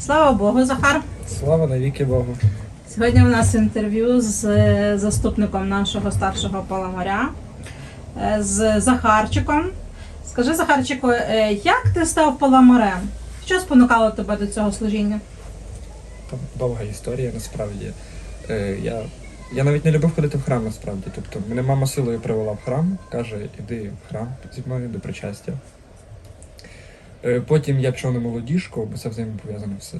Слава Богу, Захар. Слава навіки Богу. Сьогодні у нас інтерв'ю з е, заступником нашого старшого паламаря, е, з Захарчиком. Скажи, Захарчику, е, як ти став паламарем? Що спонукало тебе до цього служіння? Там довга історія насправді. Я, я навіть не любив ходити в храм насправді. Тобто мене мама силою привела в храм, каже, іди в храм зі мною до причастя. Е, потім я пішов на молодіжку, бо це взаємопов'язано все.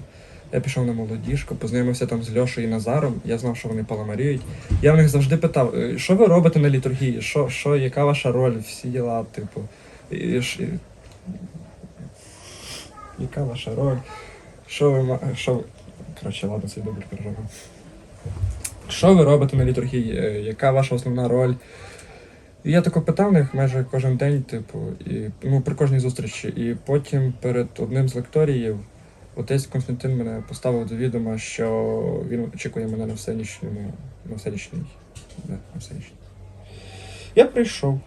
Я пішов на молодіжку, познайомився там з Льошею і Назаром, я знав, що вони паламаріють. Я в них завжди питав, «Е, що ви робите на літургії? Що, що, яка ваша роль? Всі діла, типу. І, ш- яка ваша роль? Що ви що... ви- Коротше, ладно, цей добре переробив. Що ви робите на літургії? Е, Яка ваша основна роль? І я тако питав них майже кожен день, типу, і ну, при кожній зустрічі. І потім перед одним з лекторіїв отець Константин мене поставив до відома, що він очікує мене на всенічному, на всенічній. Да, на всенічній. Я прийшов.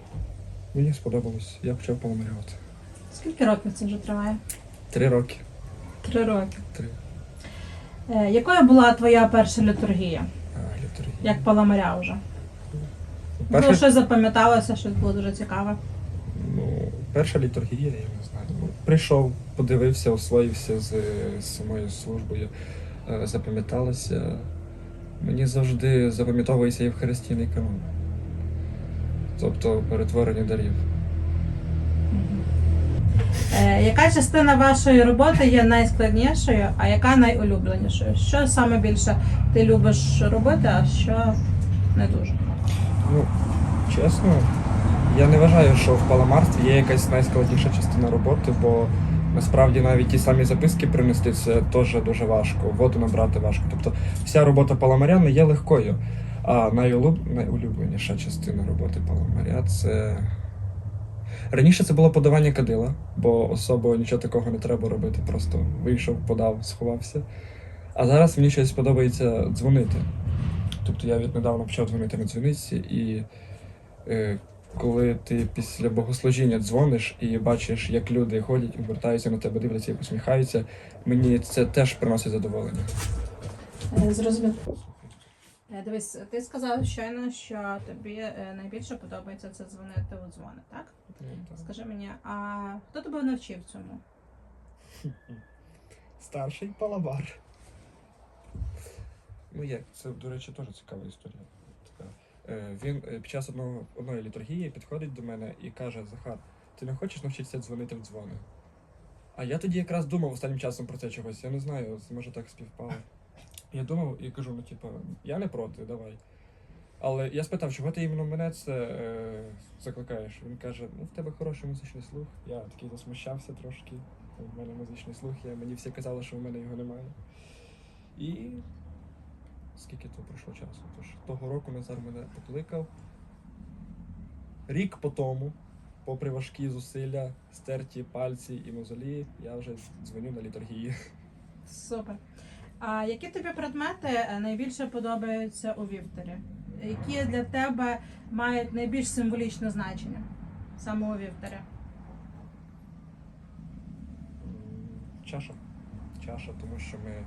Мені сподобалось. Я почав паламарювати. Скільки років це вже триває? Три роки. Три роки. Три. Е, Якою була твоя перша літургія? А, літургія. Як паламаря вже? Перша- Було щось запам'яталося, щось було дуже цікаве. Ну, перша літургія, я не знаю. Ну, прийшов, подивився, освоївся з, з самою службою, е, запам'яталося. Мені завжди запам'ятовується Євхаристійний канон. Тобто перетворення дарів. Е, Яка частина вашої роботи є найскладнішою, а яка найулюбленішою? Що саме більше ти любиш робити, а що не дуже? Ну, чесно, я не вважаю, що в паламарстві є якась найскладніша частина роботи, бо насправді навіть ті самі записки принести це теж дуже важко, воду набрати важко. Тобто вся робота паламаря не є легкою. А найулюб... найулюбленіша частина роботи паламаря це. Раніше це було подавання кадила, бо особо нічого такого не треба робити, просто вийшов, подав, сховався. А зараз мені щось подобається дзвонити. Тобто я віднедавна почав дзвонити на дзвіниці, і е, коли ти після богослужіння дзвониш і бачиш, як люди ходять, обертаються на тебе, дивляться і посміхаються, мені це теж приносить задоволення. Зрозуміло. Е, Дивись, ти сказав щойно, що тобі е, найбільше подобається це дзвонити у дзвони, так? Скажи мені, а хто тебе навчив цьому? Старший палабар. Ну як, це, до речі, теж цікава історія. Е, він е, під час одного, одної літургії підходить до мене і каже: Захар, ти не хочеш навчитися дзвонити в дзвони? А я тоді якраз думав останнім часом про це чогось. Я не знаю, може так співпало. Я думав і кажу, ну типу, я не проти, давай. Але я спитав, чого ти іменно мене це е, закликаєш? Він каже, ну в тебе хороший музичний слух. Я такий засмущався трошки. У мене музичний слух, я, мені всі казали, що в мене його немає. І скільки то пройшло часу? Тож того року Назар мене покликав. Рік по тому, попри важкі зусилля, стерті пальці і мозолі, я вже дзвоню на літургії. Супер. А які тобі предмети е, найбільше подобаються у вівторі? Які для тебе мають найбільш символічне значення саме у вівторі? Чаша. Чаша, тому що ми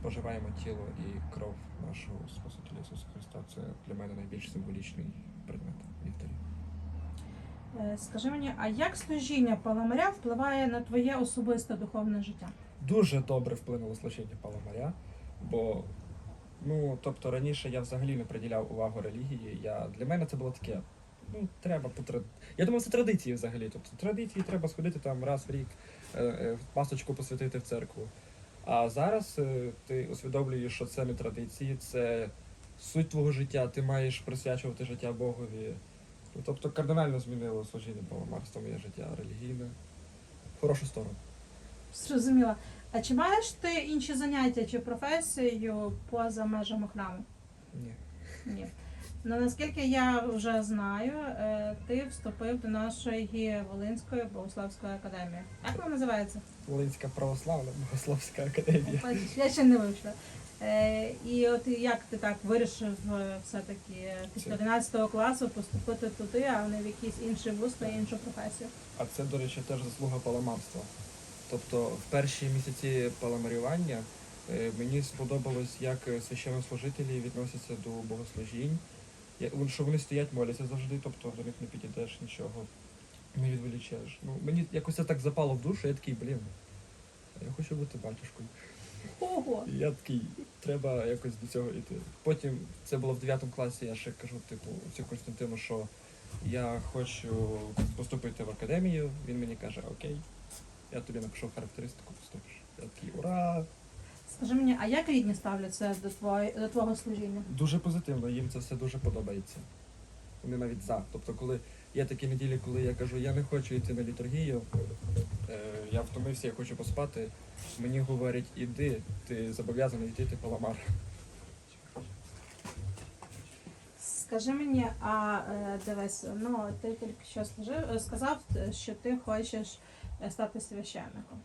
споживаємо тіло і кров нашого Спасителя Ісуса Христа. Це для мене найбільш символічний предмет вівторі. Е, Скажи мені, а як служіння паламаря впливає на твоє особисте духовне життя? дуже добре вплинуло служіння Паламаря, бо ну, тобто раніше я взагалі не приділяв увагу релігії. Я, для мене це було таке. Ну, треба по тради- Я думав, це традиції взагалі. Тобто традиції треба сходити там раз в рік, е, е, пасочку посвятити в церкву. А зараз е, ти усвідомлюєш, що це не традиції, це суть твого життя, ти маєш присвячувати життя Богові. Ну, тобто кардинально змінило служіння паламарства моє життя релігійне. В хорошу сторону. Зрозуміла. А чи маєш ти інші заняття чи професію поза межами храму? Ні. Ні. Ну наскільки я вже знаю, е, ти вступив до нашої Волинської богословської академії. Як вона називається? Волинська православна богословська академія. Я ще не вивчила. Е, І от як ти так вирішив е, все-таки після 11 класу поступити туди, а не в якийсь інший вуз на іншу професію? А це, до речі, теж заслуга паламарства. Тобто в перші місяці паламарювання мені сподобалось, як священнослужителі відносяться до богослужінь. Що вони стоять, моляться завжди, тобто до них не підійдеш нічого, не відволічеш. Ну, мені якось це так запало в душу, я такий, блін, я хочу бути батюшкою. Ого! Я такий, треба якось до цього йти. Потім це було в 9 класі, я ще кажу, типу, цю Константину, що я хочу поступити в академію. Він мені каже, окей, я тобі напишу характеристику, поступиш. Я такий, ура! Скажи мені, а як рідні ставляться до твої, до твого служіння? Дуже позитивно, їм це все дуже подобається. Вони навіть за. Тобто, коли є такі неділі, коли я кажу, я не хочу йти на літургію, е, я втомився, я хочу поспати. Мені говорять, іди, ти зобов'язаний йти, ти паламар. Скажи мені, а е, дивись, ну ти тільки що служив, е, сказав, е, що ти хочеш е, стати священником.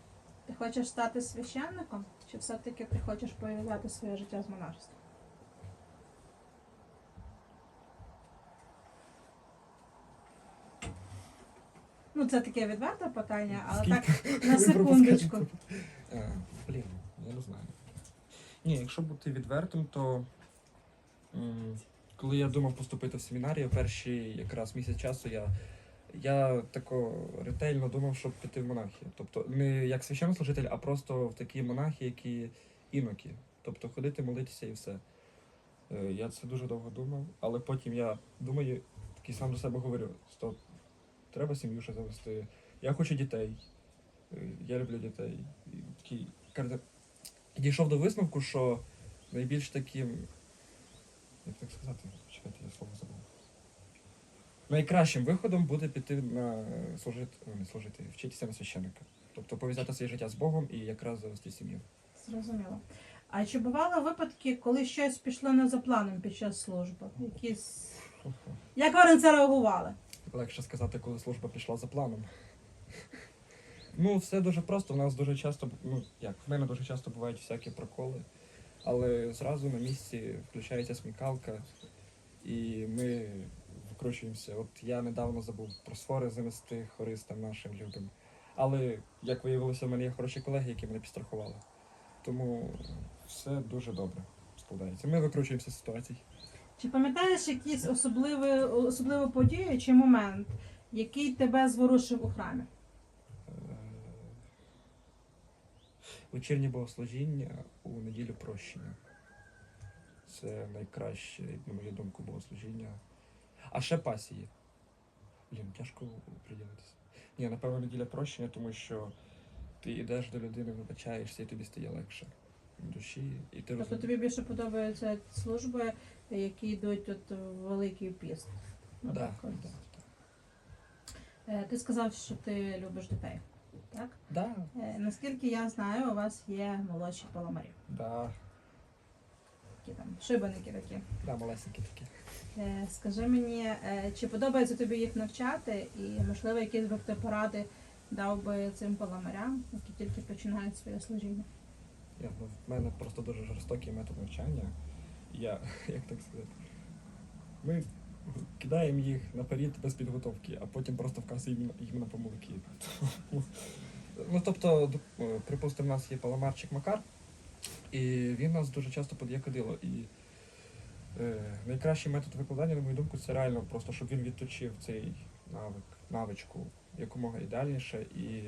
Ти хочеш стати священником, чи все-таки ти хочеш пов'язати своє життя з монашеством? Ну, це таке відверте питання, але так на секундочку. Е, Блін, я не знаю. Ні, якщо бути відвертим, то м, коли я думав поступити в семінарію, перші якраз місяць часу я, я тако ретельно думав, щоб піти в монахи. Тобто не як священнослужитель, а просто в такі монахи, які інокі. Тобто ходити, молитися і все. Е, Я це дуже довго думав, але потім я думаю, такий сам до себе говорю: стоп, треба сім'ю ще завести. Я хочу дітей. Е, Я люблю дітей. Такий дійшов до висновку, що найбільш таким. Як так сказати? Чекайте, я слово забув. Найкращим виходом буде піти на служити, не служити, вчитися на священника. Тобто пов'язати своє життя з Богом і якраз завести сім'ю. Зрозуміло. А чи бували випадки, коли щось пішло не за планом під час служби? Якісь... Як ви на це реагували? Легше сказати, коли служба пішла за планом. Ну, все дуже просто. У нас дуже часто, ну як, в мене дуже часто бувають всякі проколи, але зразу на місці включається смікалка, і ми викручуємося. От я недавно забув про сфори занести хористам нашим любим. Але, як виявилося, в мене є хороші колеги, які мене підстрахували. Тому все дуже добре складається. Ми викручуємося з ситуацій. Чи пам'ятаєш якісь особливі, особливу подію чи момент, який тебе зворушив у храмі? Е, Вечірнє богослужіння у неділю прощення. Це найкраще, на мою думку, богослужіння. А ще пасії. Блін, тяжко приділитися. Ні, напевно, неділя прощення, тому що ти йдеш до людини, вибачаєшся, і тобі стає легше в душі. І ти Тобто розумієш. тобі більше подобаються служби, які йдуть от в Великий піст. Да, наприклад. да, Е, Ти сказав, що ти любиш дітей. Так? да. Е, Наскільки я знаю, у вас є молодші паламарі. Да, там шибаники такі. да, малесенькі такі. Е, Скажи мені, е, чи подобається тобі їх навчати, і можливо якісь би ти поради дав би цим паламарям, які тільки починають своє служіння? Я, ну, в мене просто дуже жорстокий метод навчання. Я, як так сказати, ми кидаємо їх наперед без підготовки, а потім просто вказуємо їм- на помилки. Ну, тобто, е, припустимо, у нас є паламарчик Макар, і він нас дуже часто подає найкращий метод викладання, на мою думку, це реально просто, щоб він відточив цей навик, навичку якомога ідеальніше. І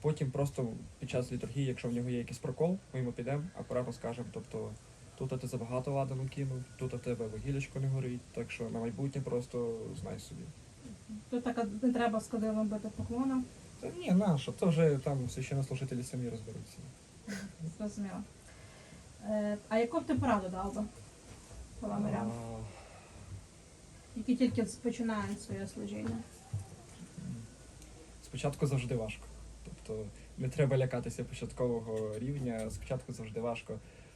потім просто під час літургії, якщо в нього є якийсь прокол, ми йому підемо, акуратно скажемо, тобто тут ти забагато ладану кинув, тут у тебе вугілечко не горить, так що на майбутнє просто знай собі. Тут так не треба з кадилом бити поклоном. Та ні, нащо, то вже там священнослужителі самі розберуться. Зрозуміло. Е, А яку б ти пораду дав би паламарям, які тільки починають своє служіння? Спочатку завжди важко. Тобто не треба лякатися початкового рівня, спочатку завжди важко.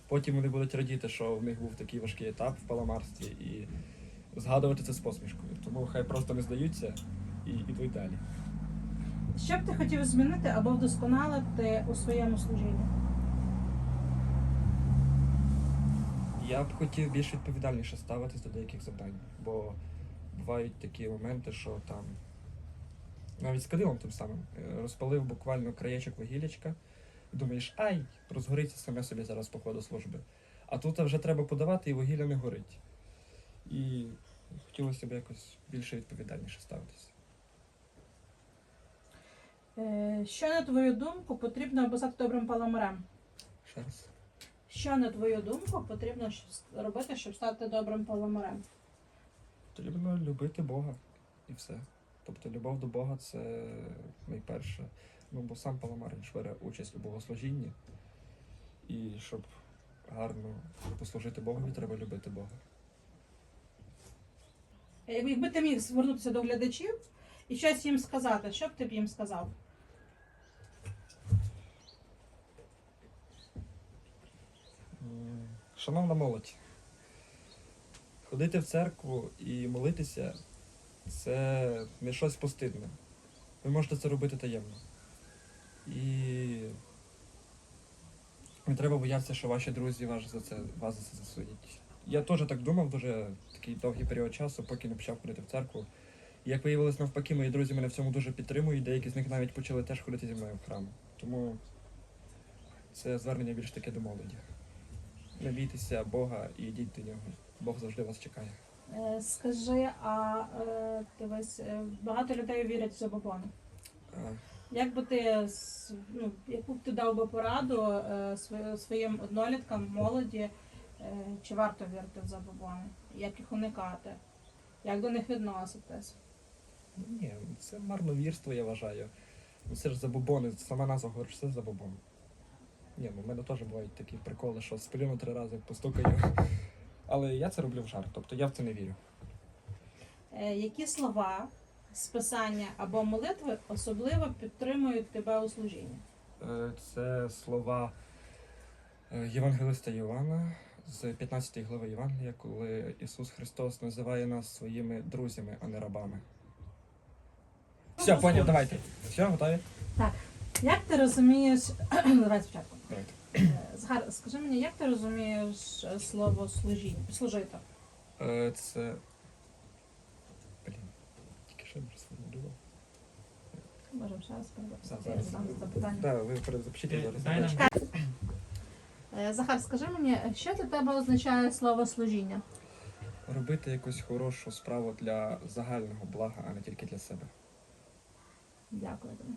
Потім вони будуть радіти, що в них був такий важкий етап в паламарстві і згадувати це з посмішкою. Тому хай просто не здаються і йдуть далі. Що б ти хотів змінити або вдосконалити у своєму служінні? Я б хотів більш відповідальніше ставитись до деяких завдань, бо бувають такі моменти, що там навіть з кадилом тим самим. Е, Розпалив буквально краєчок вугілячка, думаєш, ай, розгориться саме собі зараз по ходу служби. А тут вже треба подавати, і вугілля не горить. І хотілося б якось більше відповідальніше ставитися. Е, Що, на твою думку, потрібно аби добрим паламарем? Ще раз. Що, на твою думку, потрібно робити, щоб стати добрим паламарем? Потрібно любити Бога і все. Тобто любов до Бога це найперше. Ну, бо сам Паламар він ж бере участь у богослужінні. І щоб гарно послужити Богові, треба любити Бога. Якби ти міг звернутися до глядачів і щось їм сказати, що б ти б їм сказав? Шановна молодь, ходити в церкву і молитися це не щось постидне. Ви можете це робити таємно. І не треба боятися, що ваші друзі вас за це, вас за це засудять. Я теж так думав дуже такий довгий період часу, поки не почав ходити в церкву. І як виявилось навпаки, мої друзі мене в цьому дуже підтримують, деякі з них навіть почали теж ходити зі мною в храм. Тому це звернення більш таке до молоді. Не бійтеся Бога і йдіть до нього. Бог завжди вас чекає. Е, Скажи, а е, дивись, е, багато людей вірять в забобони. А, Як би ти с- ну, яку б ти дав би пораду е, своїм одноліткам, молоді, е, чи варто вірити в забобони? Як їх уникати? Як до них відноситись? Ні, це марновірство, я вважаю. Це ж забобони, сама назва говорить, що це забобон. Ні, ну в мене теж бувають такі приколи, що сплю на три рази, постукаю. Але я це роблю в жарт, тобто я в це не вірю. Е, Які слова з писання або молитви особливо підтримують тебе у служінні? Е, Це слова е, Євангелиста Йоанна з 15 глави Євангелія, коли Ісус Христос називає нас своїми друзями, а не рабами. Все, поняв, давайте. Все, готові? Як ти розумієш? Давай спочатку. Е, скажи мені, як ти розумієш е, слово служіння? Служити? Е, Це. Блін, тільки що я вже сформулював. Можемо ще раз Зараз, передати. Запитання. Так, ви перезапишіть я зараз. Дай нам запишу. Е, Захар, скажи мені, що для тебе означає слово служіння? Робити якусь хорошу справу для загального блага, а не тільки для себе. Дякую тобі.